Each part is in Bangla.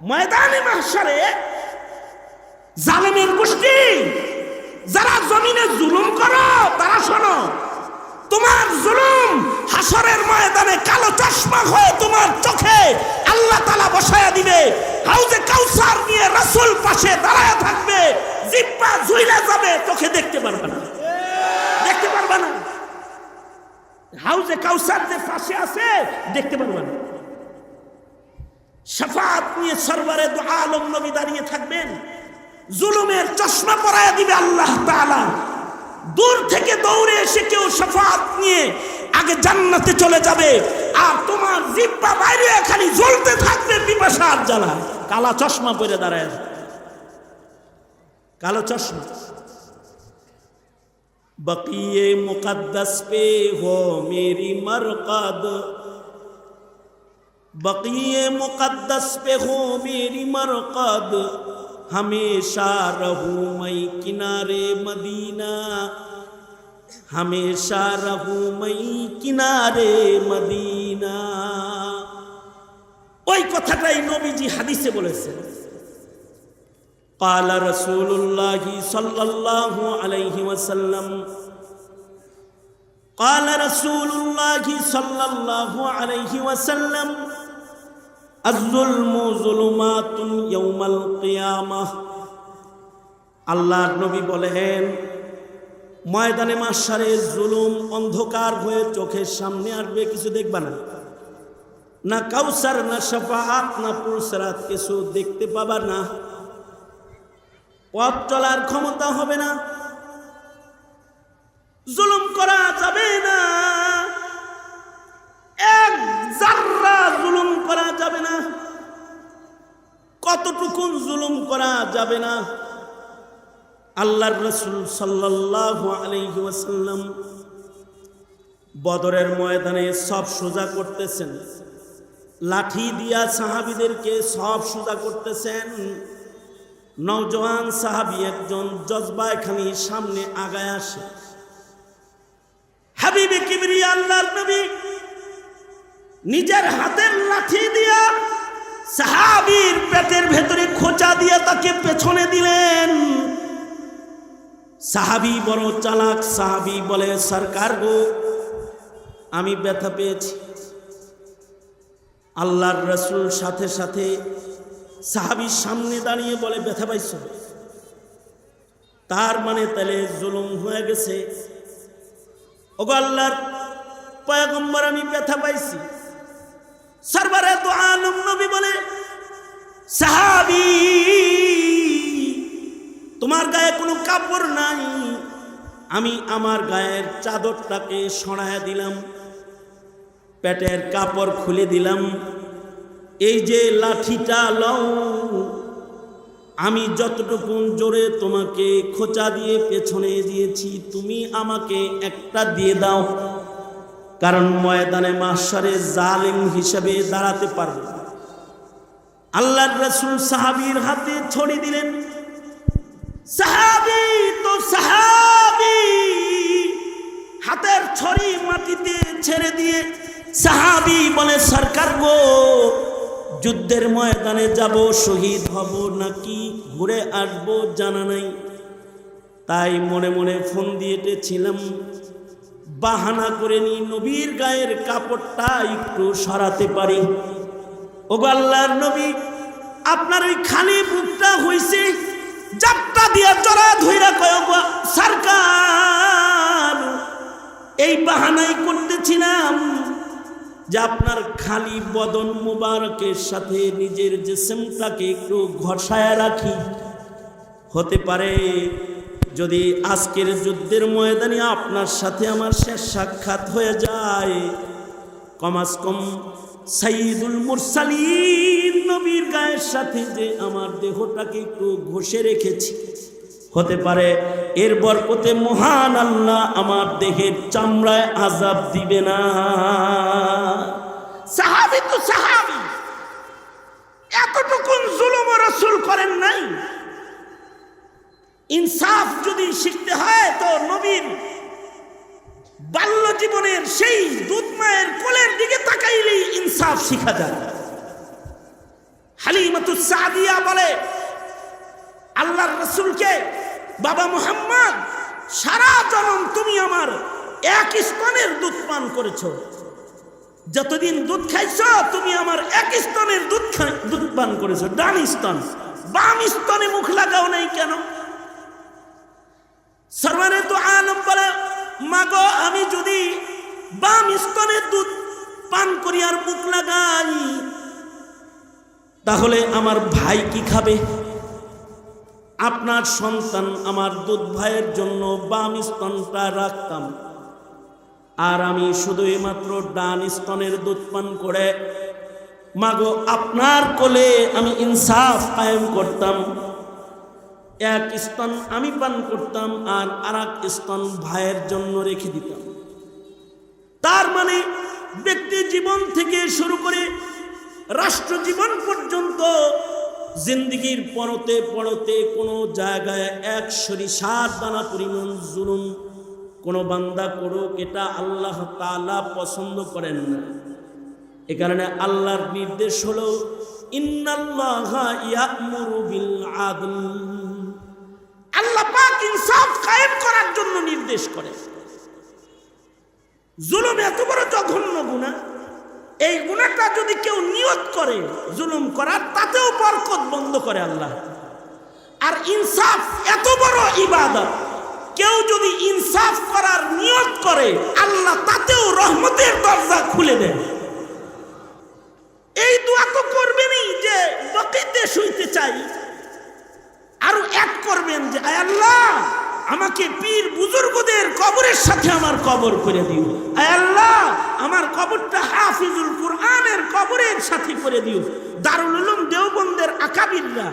ময়দানে মাহসারে জালেমের গোষ্ঠী, যারা জমিনে জুলুম করো, তারা শোনো, তোমার জুলুম হাসরের ময়দানে কালো চশমা হয়ে তোমার চোখে আল্লাহ তালা বসায়া দিবে। হাউজে কাউসার নিয়ে রাসূল পাশে দাঁড়ায় থাকবে। জিব্বা ঝুইলা যাবে, চোখে দেখতে পারবে না। দেখতে পারবে না। হাউজে কাউসার যে পাশে আছে, দেখতে পারবে না। সাফাত নিয়ে সরবারে দু আলম নবী দাঁড়িয়ে থাকবেন। জুলুমের চশমা পরাই দিবে আল্লাহ তাআলা। দূর থেকে দৌড়ে এসে কেউ সাফাত নিয়ে আগে জান্নাতে চলে যাবে। আর তোমার জিব্বা বাইরে খালি জ্বলতে থাকবে পিপাসার জ্বালা। কালা চশমা পরে দাঁড়ায়। কালো চশমা। বকিয়ে মুকদ্দস পে হো মেরি মরকদ। বকিয়ে মুকদ্দস পে হো মেরি মরকদ হমেশা রহু মই কিনারে মদিনা। হমেশা রহু মই কিনারে মদিনা। ওই কথাটাই নবীজি হাদিসে বলেছে قال رسول الله صلى الله عليه وسلم قال رسول الله صلى الله عليه وسلم আল্লাহর নবী বলেন, ময়দানে মাসারে জুলুম অন্ধকার হয়ে চোখের সামনে আসবে, কিছু দেখবা না। না কাউসার, না সাফাত না পুরসরাত কিছু দেখতে পাবা না। পথ চলার ক্ষমতা হবে না। জুলুম করা যাবে না। এক জাররা জুলুম করা যাবে না। কতটুকুন জুলুম করা যাবে না। আল্লাহর রসুল সাল্লাল্লাহু আলাইহি ওয়াসাল্লাম বদরের ময়দানে সব সোজা করতেছেন। লাঠি দিয়া সাহাবিদেরকে সব সোজা করতেছেন। নওজওয়ান সাহাবি একজন জজবায় খানি সামনে আগায় আসে। হাবিবে কিবরি আল্লাহর নবী নিজের হাতের লাঠি দিয়া সাহাবীর পেটের ভেতরে খোঁচা দিয়ে তাকে পেছনে দিলেন। সাহাবি বড় চালাক, সাহাবি বলে, সরকার গো, আমি ব্যথা পেয়েছি। আল্লাহর রসুল সাথে সাথে সাহাবির সামনে দাঁড়িয়ে বলে, ব্যথা পাইছ? তার মানে তাহলে জুলুম হয়ে গেছে। ওগো আল্লাহর পয়গম্বর, আমি ব্যথা পাইছি। সরবারে তো আলম নবী বলে, সাহাবি, তোমার গায়ে কোনো কাপড় নাই। আমি আমার গায়ের চাদরটাকে সরাইয়া দিলাম, পেটের কাপড় খুলে দিলাম। এই যে লাঠিটা লও, আমি যতটুকু জোরে তোমাকে খোঁচা দিয়ে পেছনে দিয়েছি, তুমি আমাকে একটা দিয়ে দাও। কারণ ময়দানে মাসারে জালিম হিসেবে দাঁড়াতে পারবে। আল্লাহ রসুল সাহাবির হাতে ছড়ি দিলেন, সাহাবি তো সাহাবি। হাতের ছড়ি মাটিতে ছেড়ে দিয়ে সাহাবি বলে, সরকার গো, যুদ্ধের ময়দানে যাব, শহীদ হব নাকি ঘুরে আসব জানা নাই? তাই মনে মনে ফোন দিয়েছিলাম বাহানা করে নি নবীর গায়ের কাপড়টা একটু সরাতে পারি। ও আল্লাহর নবী, আপনার ওই খালি বুকটা হইছে, জাপটা দিয়া জড়া ধইরা কয় সরকার, এই বাহানাই করতেছিলাম যে আপনার খালি বদন মুবারকের সাথে নিজের জিসমটাকে একটু ঘষায় রাখি। হতে পারে যদি আজকের যুদ্ধের ময়দানে আপনার সাথে আমার শেষ সাক্ষাৎ হয়ে যায়, কমাস কম সাইদুল মুরসালিন নবীর গায়ের সাথে যে আমার দেহটাকে একটু ঘষে রেখেছি, হতে পারে এর বরকতে মহান আল্লাহ আমার দেহের চামড়ায় আজাব দিবে না। সাহাবি তো সাহাবি, এতটুকুন জুলুম রসুল করেন নাই। ইনসাফ যদি শিখতে হয়, তো নবীর বাল্য জীবনের সেই দুধ মায়ের কোলের দিকে তাকাইলেই ইনসাফ শিখা যায়। হালিমাতুস সাদিয়া বলে, আল্লাহর রসুলকে, বাবা মুহাম্মদ, সারা জনম তুমি আমার এক স্তনের দুধ পান করেছ। যতদিন দুধ খাইছ, তুমি আমার এক স্তনের দুধ দুধ পান করেছ। ডান স্তন, বাম স্তনে মুখ লাগাও নাই কেন? সর্বানে তো আলম বলে, মাগো, আমি যদি বাম স্তনের দুধ পান করি আর মুখ লাগাই, তাহলে আমার ভাই কি খাবে? আপনার সন্তান আমার দুধ ভাইয়ের জন্য বাম স্তনটা রাখতাম। আর আমি শুধুই মাত্র ডান স্তনের দুধ পান করে, মাগো, আপনার কোলে আমি ইনসাফ কায়েম করতাম। এক স্তন আমি পান করতাম আর আর এক স্তন ভাইয়ের জন্য রেখে দিতাম। তার মানে ব্যক্তি জীবন থেকে শুরু করে রাষ্ট্র জীবন পর্যন্ত জিন্দগির পরতে পরতে কোনো জায়গায় এক সরিষার দানা পরিমাণ জুলুম কোনো বান্দা করুক, এটা আল্লাহ তালা পছন্দ করেন না। এ কারণে আল্লাহর নির্দেশ হলো, ইন্নাল্লাহা ইয়া'মুরু বিল আদল। আল্লাহ পাক ইনসাফ কায়েম করার জন্য নির্দেশ করে। জুলুম এত বড় জঘন্য গুনাহ। এই গুণাটা যদি কেউ নিয়ত করে জুলুম করার, তাতেও বরকত বন্ধ করে আল্লাহ। আর ইনসাফ এত বড় ইবাদত। কেউ যদি ইনসাফ করার নিয়ত করে, আল্লাহ তাতেও রহমতের দরজা খুলে দেয় এই দোয়া তো করবেনই যে বকিতে শুইতে চাই। আরও এক করবেন যে আল্লাহ, আমাকে পীর বুজুর্গদের কবরের সাথে আমার কবর করে দিও। আল্লাহ, আমার কবরটা হাফিজুল কুরআনের কবরের সাথে করে দিও। দারুল উলুম দেওবন্দের আকাবিররা,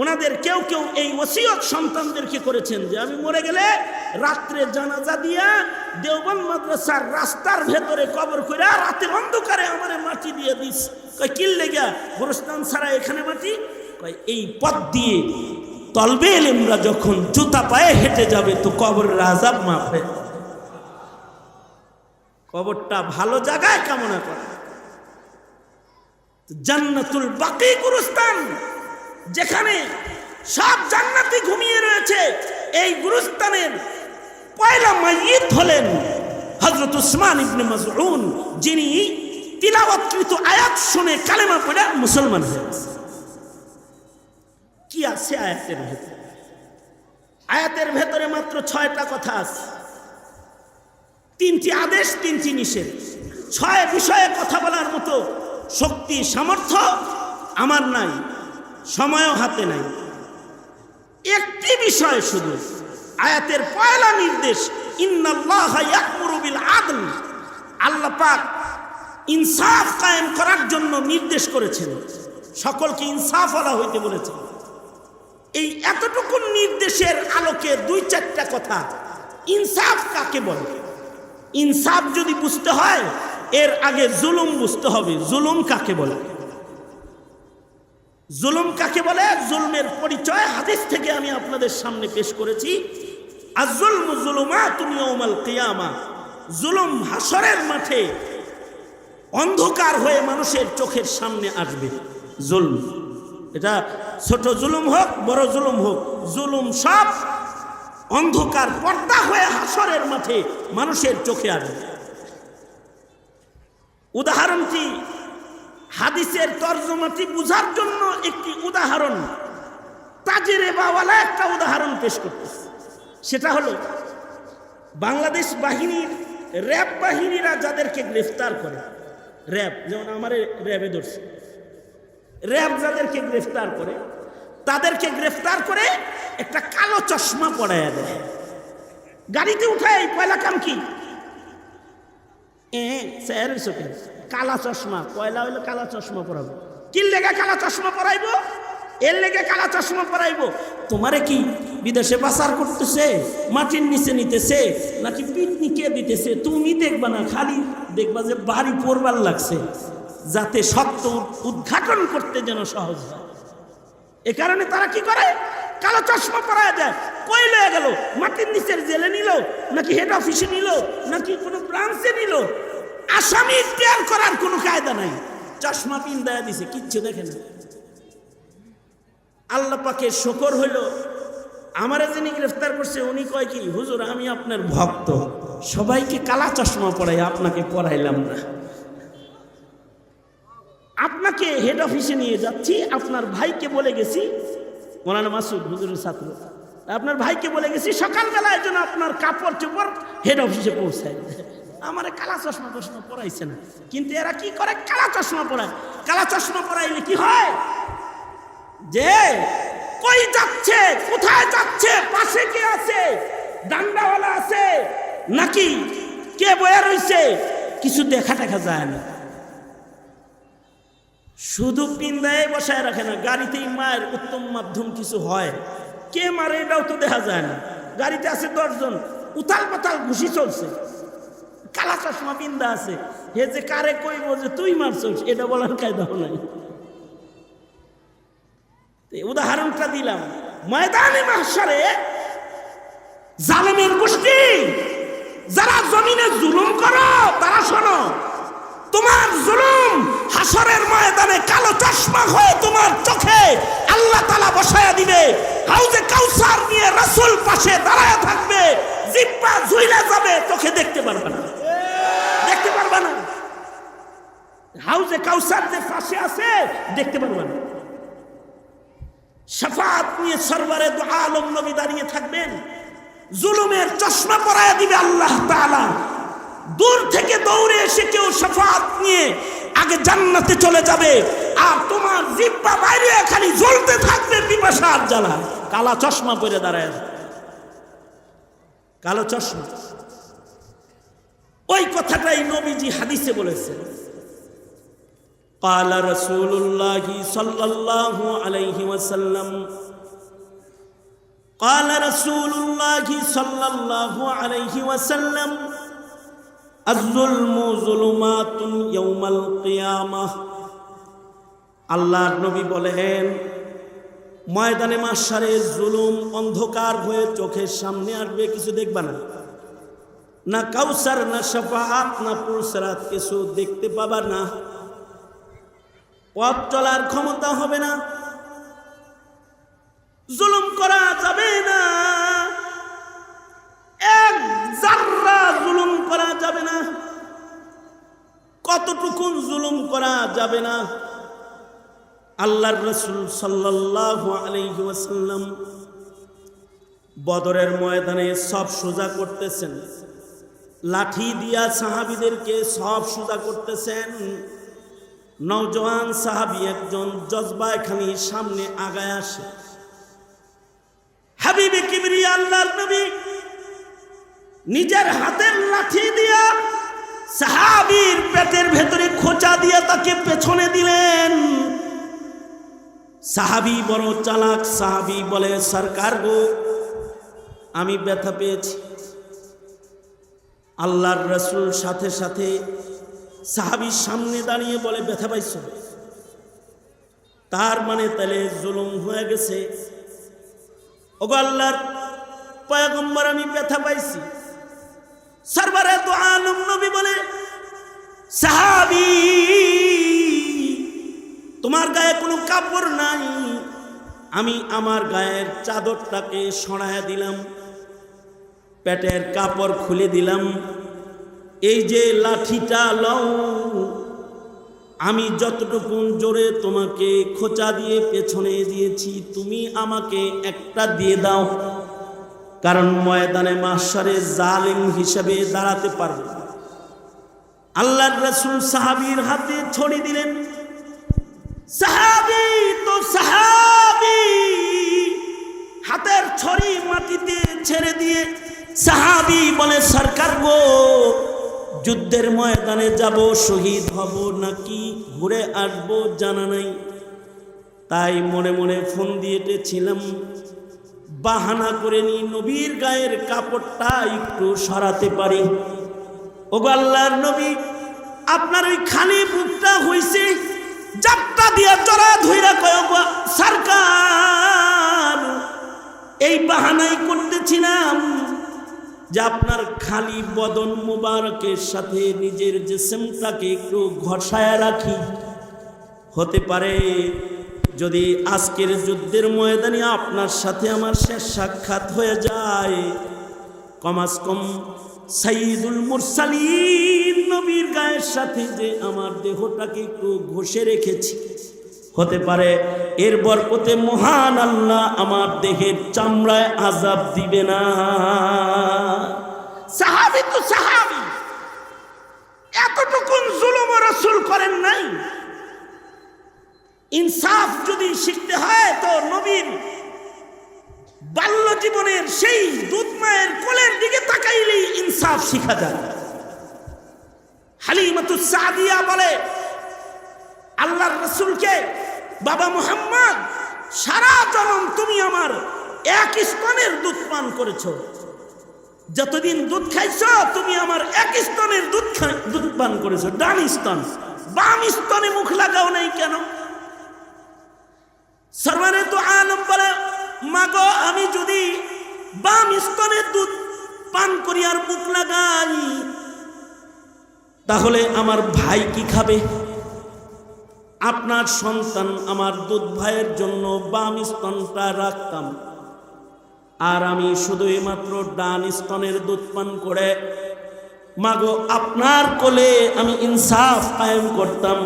ওনাদের কেউ কেউ এই ওসিয়ত সন্তানদেরকে করেছেন যে, আমি মরে গেলে রাত্রে জানাজা দিয়া দেওবন্দ মাদ্রাসার রাস্তার ভেতরে কবর করে রাতে অন্ধকারে আমারে মাটি দিয়ে দিস। কয়, কিল লেগা, গোরস্থান ছাড়া এখানে মাটি? এই পথ দিয়ে তলবে এলেমরা যখন জুতা পায়ে হেঁটে যাবে, তো কবরের আজাব মাফে কবরটা ভালো জায়গায় কামনা করে। জান্নাতুল বাকি গুরুস্থান, যেখানে সব জান্নাতি ঘুমিয়ে রয়েছে, এই গুরুস্থানের পয়লা মাইয়িত হলেন হযরত উসমান ইবনে মাজউন যিনি তিলাওয়াতকৃত আয়াত শুনে কালেমা পড়ে মুসলমান হয়েছে কি আছে আয়াতের ভেতরে? আয়াতের ভেতরে মাত্র ছয়টা কথা আছে। তিনটি আদেশ, তিনটি নিষেধ। ছয় বিষয়ে কথা বলার মতো শক্তি, সামর্থ্য আমার নাই, সময়ও হাতে নাই। একটি বিষয় শুধু, আয়াতের পয়লা নির্দেশ আদল। আল্লাহ পাক ইনসাফ কায়েম করার জন্য নির্দেশ করেছেন। সকলকে ইনসাফ ওলা হইতে বলেছেন। এই এতটুকু নির্দেশের আলোকে দুই চারটা কথা। ইনসাফ কাকে বলে? ইনসাফ যদি বুঝতে হয়, এর আগে জুলুম বুঝতে হবে। জুলুম কাকে বলে? জুলুম কাকে বলে? জুলমের পরিচয় হাদিস থেকে আমি আপনাদের সামনে পেশ করেছি। তুমি ওমাল জুলুম হাসরের মাঠে অন্ধকার হয়ে মানুষের চোখের সামনে আসবে। জুলম। এটা ছোট জুলুম হোক, বড় জুলুম হোক, জুলুম সব অন্ধকার পর্দা হয়ে হাসরের মাঠে মানুষের চোখে আসবে উদাহরণটি হাদিসের তর্জমাটি বুঝার জন্য একটি উদাহরণ। তাজিরে বাওয়ালা একটা উদাহরণ পেশ করতেছে। সেটা হলো, বাংলাদেশ বাহিনীর র্যাব বাহিনীরা যাদেরকে গ্রেফতার করে, র্যাব, যেমন আমার র্যাবে ধরছে। র্যাব গ্রেফতার করে, তাদেরকে গ্রেফতার করে একটা কালো চশমা পড়াইয়া দেয়। গাড়িতে উঠায় পয়লা কাম কি? স্যার কালা চশমা, পয়লা হইল কালা চশমা পরাবো। কি লেগে কালা চশমা পরাইবো? এর লেগে কালা চশমা পরাইবো। তোমারে কি বিদেশে পাচার করতেছে, মাটির নিচে নিতেছে, নাকি পিকনিকে দিতেছে? তুমি দেখবা না, খালি দেখবা যে বাড়ি পড়বার লাগছে। যাতে সত্য উদ্ঘাটন করতে যেন সহজ হয়। এ কারণে তারা কি করে? কালো চশমা পরায় দেয়। কই লয়ে গেল? মাটির নিচের জেলে নিল? নাকি হেড অফিসে নিল? নাকি কোনো ব্রাঞ্চে নিল? আসামি টেয়ার করার কোনো কায়দা নাই। চশমা পিন দেয়া দিছে, কিচ্ছু দেখে না। আল্লাহ পাকে শকর হইল, আমারে যিনি গ্রেফতার করছে, উনি কয় কি, হুজুর, আমি আপনার ভক্ত। সবাইকে কালা চশমা পড়াই আপনাকে পড়াইলাম না। আপনাকে হেড অফিসে নিয়ে যাচ্ছি, আপনার ভাইকে বলে গেছি, মৌলানা মাসুদ, হুজুরের ছাত্র। আপনার ভাইকে বলে গেছি, সকালবেলায় যেন আপনার কাপড় চোপড় হেড অফিসে পৌঁছায়। আমার কালা চশমা চশমা পড়াইছে না। কিন্তু এরা কি করে? কালা চশমা পড়ায় কালা চশমা পড়াইলে কি হয়? যে, কই যাচ্ছে? কোথায় যাচ্ছে? পাশে কে আছে? ডান্ডাওয়ালা আছে? নাকি কে বয়ে রইছে? কিছু দেখা দেখা যায় না। শুধু পিন্দায় বসায় রাখে না, গাড়িতেই মায়ের উত্তম মাধ্যম কিছু হয়। কে মারে এটাও তো দেখা যায় না। গাড়িতে আছে দশজন, উতাল পাতাল ঘুষি চলছে। কালা চশমা পিন্দা আছে। হে যে কারে কইব যে তুই মার মারছস, এটা বলার কায়দাও নাই। উদাহরণটা দিলাম। ময়দানে মাহশারে জালেমের গোষ্ঠী, যারা জমিনে জুলুম করো, তারা শোনো তোমার জুলুম হাসরের ময়দানে কালো চশমা হয়ে তোমার চোখে আল্লাহ তালা বসায়া দিবে। হাউজে কাউসার নিয়ে রাসূল পাশে দাঁড়ায় থাকবে। জিব্বা ঝুইলা যাবে, চোখে দেখতে পারবে না। দেখতে পারবে না। হাউজে কাউসার যে পাশে আছে, দেখতে পারবে না। শাফাত নিয়ে সরবারে আলম নবী দাঁড়িয়ে থাকবেন। জুলুমের চশমা পরায় দিবে আল্লাহ তাআলা। দূর থেকে দৌড়ে এসে কেউ শাফাত নিয়ে আগে জান্নাতে চলে যাবে আর তোমার জিব্বা বাইরে খালি জ্বলতে থাকবে পিপাসার জ্বালা কালা চশমা পরে দাঁড়ায় আছে। কালো চশমা ওই কথাটাই নবীজি হাদিসে বলেছেন قال رسول الله صلى الله عليه وسلم قال رسول الله صلى الله عليه وسلم আল্লাহর নবী বলেন, ময়দানে মাসারে জুলুম অন্ধকার হয়ে চোখের সামনে আসবে, কিছু দেখবা না। না কাউসার, না সাফাত না পুরসরাত কিছু দেখতে পাবা না। পথ চলার ক্ষমতা হবে না। জুলুম করা যাবে না। জাররা জুলুম করা যাবে না কতটুকু জুলুম করা যাবে না, আল্লাহর রসুল সাল্লাল্লাহু আলাইহি বদরের ময়দানে সব সোজা করতেছেন। লাঠি দিয়া সাহাবিদেরকে সব সোজা করতেছেন। নওজওয়ান সাহাবি একজন জজবায় খানি সামনে আগায় আসে। হাবিবে কিবরি আল্লাহর নবী নিজের হাতের লাঠি দিয়া সাহাবীর পেটের ভেতরে খোঁচা দিয়ে তাকে পেছনে দিলেন। সাহাবি বড় চালাক, সাহাবি বলে, সরকার গো, আমি ব্যথা পেয়েছি। আল্লাহর রসুল সাথে সাথে সাহাবির সামনে দাঁড়িয়ে বলে, ব্যথা পাইছ? তার মানে তাহলে জুলুম হয়ে গেছে। ওগো আল্লাহর পয়গম্বর, আমি ব্যথা পাইছি। সরবারে তো আলম নবী বলে, সাহাবি, তোমার গায়ে কোনো কাপড় নাই। আমি আমার গায়ের চাদরটাকে সরাইয়া দিলাম, পেটের কাপড় খুলে দিলাম। এই যে লাঠিটা লও, আমি যতটুকু জোরে তোমাকে খোঁচা দিয়ে পেছনে দিয়েছি, তুমি আমাকে একটা দিয়ে দাও। কারণ ময়দানে মাসারে জালিম হিসেবে দাঁড়াতে পারবে। আল্লাহ রসুল সাহাবীর হাতে ছড়ি দিলেন, সাহাবি তো সাহাবি! হাতের ছড়ি মাটিতে ছেড়ে দিয়ে সাহাবি বলে, সরকার গো, যুদ্ধের ময়দানে যাব, শহীদ হব নাকি ঘুরে আসব জানা নাই? তাই মনে মনে ফোন দিয়েছিলাম বাহানা করে নি নবীর গায়ের কাপড়টা একটু সরাতে পারি। ও আল্লাহর নবী, আপনার ওই খালি বুকটা হইছে, জাপটা দিয়া জড়া ধইরা কয় সরকার, এই বাহানাই করতেছিলাম যে আপনার খালি বদন মুবারকের সাথে নিজের জিসমটাকে একটু ঘষায় রাখি। হতে পারে যদি আজকের যুদ্ধের ময়দানে আপনার সাথে আমার শেষ সাক্ষাৎ হয়ে যায়, কমাস কম সাইদুল মুরসালিন নবীর গায়ের সাথে যে আমার দেহটাকে একটু ঘষে রেখেছি। হতে পারে এর বরকতে মহান আল্লাহ আমার দেহের চামড়ায় আজাব দিবে না। সাহাবি তো সাহাবি। এতটুকুন জুলুম রসুল করেন নাই। ইনসাফ যদি শিখতে হয়, তো নবীন বাল্য জীবনের সেই দুধ মায়ের কোলের দিকে তাকাইলেই ইনসাফ শিখা যায়। হালিমাতুস সাদিয়া বলে, আল্লাহর রসুলকে, বাবা মুহাম্মদ, সারা জনম তুমি আমার এক স্তনের দুধ পান করেছ। যতদিন দুধ খাইছ, তুমি আমার এক স্তনের দুধ দুধ পান করেছ। ডান স্তন, বাম স্তনে মুখ লাগাও নাই কেন? সর্বারে তো আলম বলে, মাগো, আমি যদি বাম স্তনের দুধ পান করি আর মুখ লাগাই, তাহলে আমার ভাই কি খাবে? আপনার সন্তান আমার দুধ ভাইয়ের জন্য বাম স্তনটা রাখতাম। আর আমি শুধুই মাত্র ডান স্তনের দুধ পান করে, মাগো, আপনার কোলে আমি ইনসাফ কায়েম করতাম।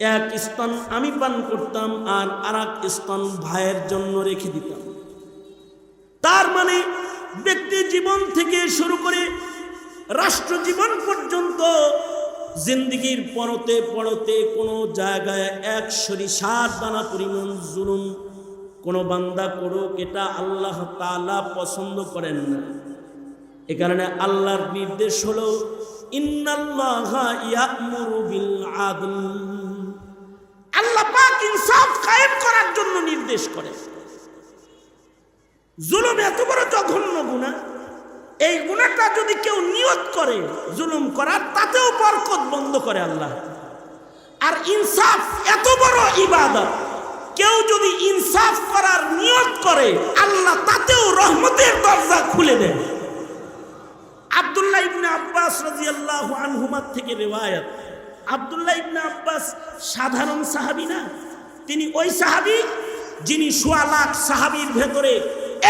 এক স্তন আমি পান করতাম আর আর এক স্তন ভাইয়ের জন্য রেখে দিতাম। তার মানে ব্যক্তি জীবন থেকে শুরু করে রাষ্ট্র জীবন পর্যন্ত জিন্দিগির পরতে পরতে কোনো জায়গায় এক সরিষার দানা পরিমাণ জুলুম কোনো বান্দা করুক, এটা আল্লাহ তালা পছন্দ করেন না। এ কারণে আল্লাহর নির্দেশ হলো, ইন্নাল্লাহ ইয়া'মুরু বিল আদল। আল্লাহ পাক ইনসাফ কায়েম করার জন্য নির্দেশ করে। জুলুম এত বড় জঘন্য গুনাহ। এই গুণাটা যদি কেউ নিয়ত করে জুলুম করার, তাতেও বরকত বন্ধ করে আল্লাহ। আর ইনসাফ এত বড় ইবাদত। কেউ যদি ইনসাফ করার নিয়ত করে, আল্লাহ তাতেও রহমতের দরজা খুলে দেয়। আব্দুল্লাহ ইবনে আব্বাস রাদিয়াল্লাহু আনহুমা থেকে রিওয়ায়াত। আব্দুল্লাহ ইবনে আব্বাস সাধারণ সাহাবী না? তিনি ওই সাহাবী যিনি সোয়া লাখ সাহাবীর ভেতরে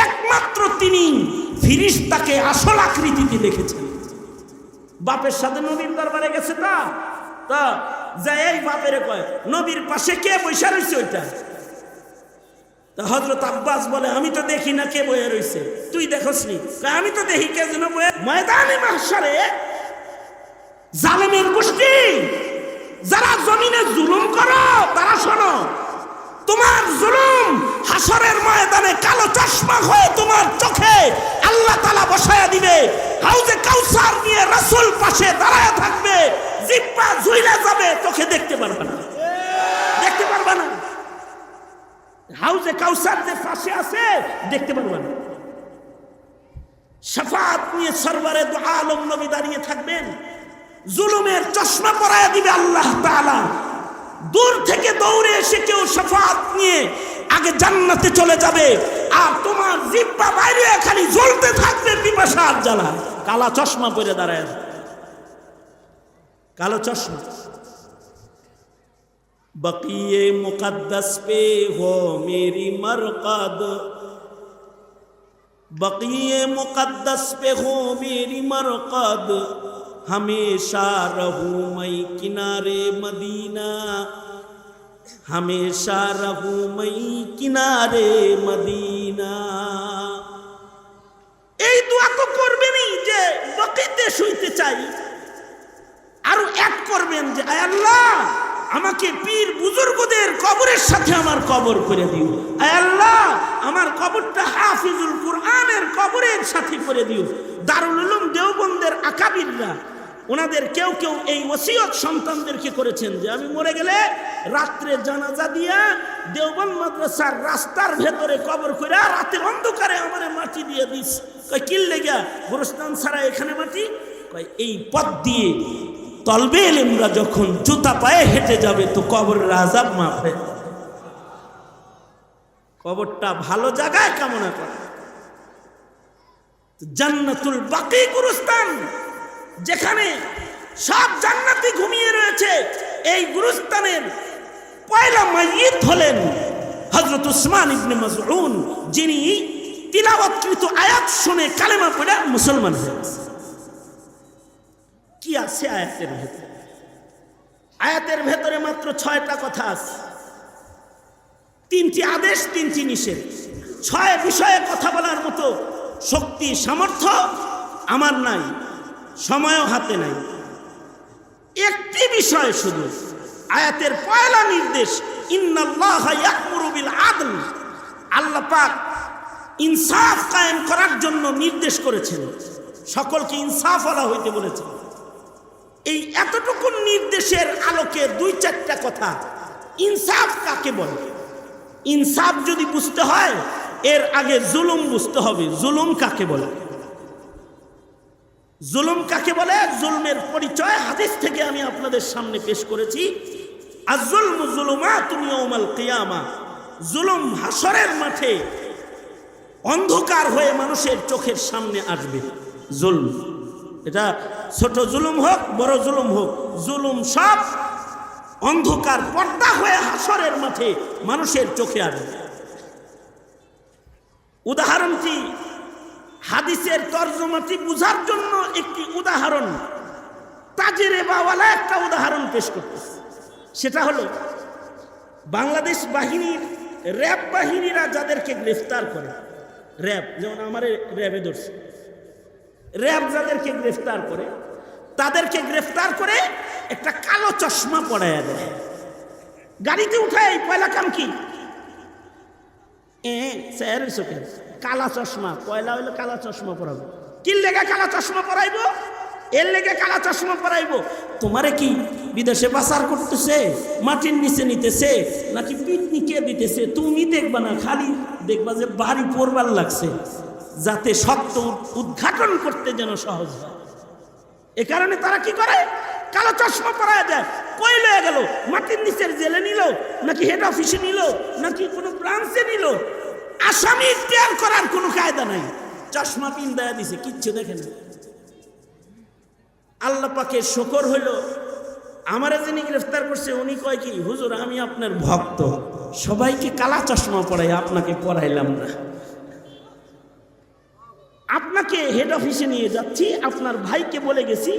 একমাত্র তিনি ফিরিস্তাকে আসল আকৃতিতে দেখেছেন। বাপের সাথে নবীর দরবারে গেছে তা? তা যাই এই বাপেরে কয়, নবীর পাশে কে বৈশা রয়েছে ওইটা? তা হজরত আব্বাস বলে, আমি তো দেখি না কে বয়ে রয়েছে তুই দেখোস নি আমি তো দেখি কে যেন বয়ে ময়দানে মাহসারে জালেমের গোষ্ঠী। যারা জমিনে জুলুম করো, তারা শোনো, তোমার জুলুম হাসরের ময়দানে কালো চশমা হয়ে তোমার চোখে আল্লাহ তালা বসায়া দিবে। হাউজে কাউসার নিয়ে রাসূল পাশে দাঁড়ায় থাকবে। জিব্বা ঝুইলা যাবে, চোখে দেখতে পারবে না। দেখতে পারবে না। হাউজে কাউসার যে পাশে আছে, দেখতে পারবে না। শাফাত নিয়ে সরবারে দু আলম নবী দাঁড়িয়ে থাকবেন। জুলুমের চশমা পরায় দিবে আল্লাহ তালা দূর থেকে দৌড়ে এসে কেউ সাফাত নিয়ে আগে জান্নাতে চলে যাবে। আর তোমার জিব্বা বাইরে খালি জ্বলতে থাকবে পিপাসা আর জ্বালা। কালা চশমা পরে দাঁড়ায় কালো চশমা। বকিয়ে মুকদ্দস পে হো মেরি মরকদ। বকিয়ে মুকদ্দস পে হো মেরি মরকদ। हमेशा रहूं मैं किनारे मदीना हमेशा रहूं मैं किनारे मदीना এই দোয়া তো করবেনই যে বকিতে শুইতে চাই আরো এক করবেন যে আয় আল্লাহ আমাকে পীর বুজুর্গদের কবরের সাথে আমার কবর করে দিও আয় আল্লাহ আমার কবরটা হাফিজুল কুরআনের কবরের সাথে করে দিও দারুল উলুম দেওবন্দের আকাবিররা ওনাদের কেউ কেউ এই ওসিয়ত সন্তানদেরকে করেছেন যে আমি মরে গেলে রাত্রে জানাজা দিয়া দেওবন মাদ্রাসার রাস্তার ভেতরে কবর করে রাতের অন্ধকারে আমার মাটি দিয়ে দিস। কই কিল্লে গিয়া গুরুস্তান ছাড়া এখানে মাটি? কয়, এই পথ দিয়ে তলবে এলেমরা যখন জুতা পায়ে হেঁটে যাবে তো কবরের আজাব মাফ কবরটা ভালো জায়গায় কামনা করে। জান্নাতুল বাকি গুরুস্থান। যেখানে সব জান্নাতি ঘুমিয়ে রয়েছে, এই গুরুস্থানের পয়লা মাইয়িত হলেন হজরত উসমান ইবনে মাজউন, যিনি তিলাওয়াতকৃত আয়াত শুনে কালেমা পড়ে মুসলমান হয়ে কি আছে আয়াতের ভেতরে? আয়াতের ভেতরে মাত্র ছয়টা কথা আছে। তিনটি আদেশ, তিনটি নিষেধ। ছয় বিষয়ে কথা বলার মতো শক্তি, সামর্থ্য আমার নাই। সময়ও হাতে নাই। একটি বিষয় শুধু, আয়াতের পয়লা নির্দেশ আদল। আল্লাহ পাক ইনসাফ কায়েম করার জন্য নির্দেশ করেছেন। সকলকে ইনসাফ ওলা হইতে বলেছেন। এই এতটুকু নির্দেশের আলোকে দুই চারটা কথা, ইনসাফ কাকে বলে? ইনসাফ যদি বুঝতে হয়, এর আগে জুলুম বুঝতে হবে। জুলুম কাকে বলে? জুলুম কাকে বলে? জুলমের পরিচয় হাদিস থেকে আমি আপনাদের সামনে পেশ করেছি। আজুলম জুলুমা তুমি ওমাল কিয়ামা। জুলুম হাসরের মাঠে অন্ধকার হয়ে মানুষের চোখের সামনে আসবে। জুলম। এটা ছোট জুলুম হোক, বড় জুলুম হোক, জুলুম সব অন্ধকার পর্দা হয়ে হাসরের মাঠে মানুষের চোখে আসবে। উদাহরণটি হাদিসের তর্জমাটি বুঝার জন্য একটি উদাহরণ, তাজেরে বাওয়ালা একটা উদাহরণ পেশ করতেছে। সেটা হলো, বাংলাদেশ বাহিনীর র্যাব বাহিনীরা যাদেরকে গ্রেফতার করে, র্যাব, যেমন আমার র্যাবে ধরছে, র্যাব যাদেরকে গ্রেফতার করে, তাদেরকে গ্রেফতার করে একটা কালো চশমা পড়াইয়া দেয়। গাড়িতে উঠায় পয়লা কাম কি? এ, স্যার কালা চশমা, পয়লা হইলে কালা চশমা পরাবো। কি লেগে কালা চশমা পরাইবো? এর লেগে কালা চশমা পরাইবো? তোমারে কি বিদেশে পাচার করতেছে? মাটির নিচে নিতেছে? নাকি পিকনিকে দিতেছে? তুমি দেখবা না, খালি দেখবা যে বাড়ি পড়বার লাগছে, যাতে সত্য উদ্ঘাটন করতে যেন সহজ হয়। এ কারণে তারা কি করে? কালো চশমা পরায় দেয়। কই লয়ে গেল? মাটির নিচের জেলে নিল? নাকি হেড অফিসে নিল? নাকি কোনো ব্রাঞ্চে নিল? আসামি টের করার কোনো কায়দা নাই। চশমা পিন দেয়া দিছে, কিচ্ছু দেখে না। আল্লাহ পাকে শকর হইল, আমারে যিনি গ্রেফতার করছে, উনি কয় কি, হুজুর, আমি আপনার ভক্ত। সবাইকে কালা চশমা পড়াই আপনাকে পড়াইলাম না। আপনাকে হেড অফিসে নিয়ে যাচ্ছি, আপনার ভাইকে বলে গেছি,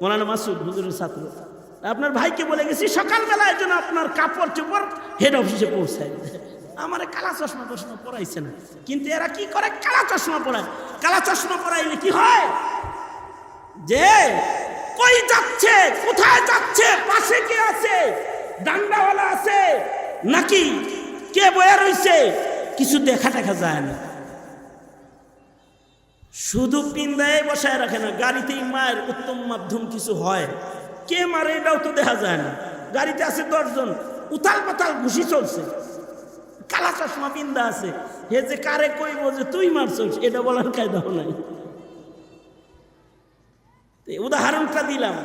মৌলানা মাসুদ, হুজুরের ছাত্র। আপনার ভাইকে বলে গেছি, সকালবেলায় যেন আপনার কাপড় চোপড় হেড অফিসে পৌঁছায় আমার কালা চশমা টশমা পড়াইছে না। কিন্তু এরা কি করে কালা চশমা পড়ায় কালা চশমা পড়াইলে কি হয়? যে কই যাচ্ছে? কোথায় যাচ্ছে? পাশে কে আছে? ডান্ডাওয়ালা আছে? নাকি কে বয়া রইছে? কিছু দেখা দেখা যায় না। শুধু পিন্দায় বসায় রাখে না, গাড়িতেই মায়ের উত্তম মাধ্যম কিছু হয়। কে মারে এটাও তো দেখা যায় না। গাড়িতে আছে দশজন উতাল পাতাল ঘুষি চলছে। কালা চশমা পিন্দা আছে। হে যে কারে কইব যে তুই মারছস, এটা বলার কায়দাও নাই। উদাহরণটা দিলাম।